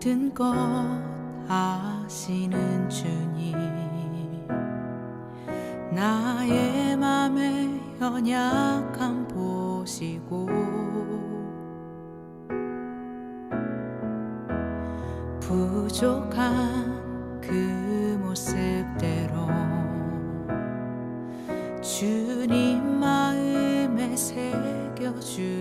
모든 것 아시는 주님. 나의 맘의 연약함 보시고 부족한 그 모습대로 주님 마음에 새겨주시네.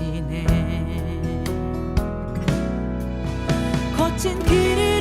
지내. 거친 길을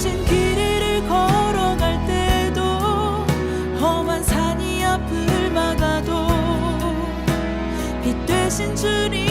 거친 길을 걸어갈 때도 험한 산이 앞을 막아도 빛 되신 주님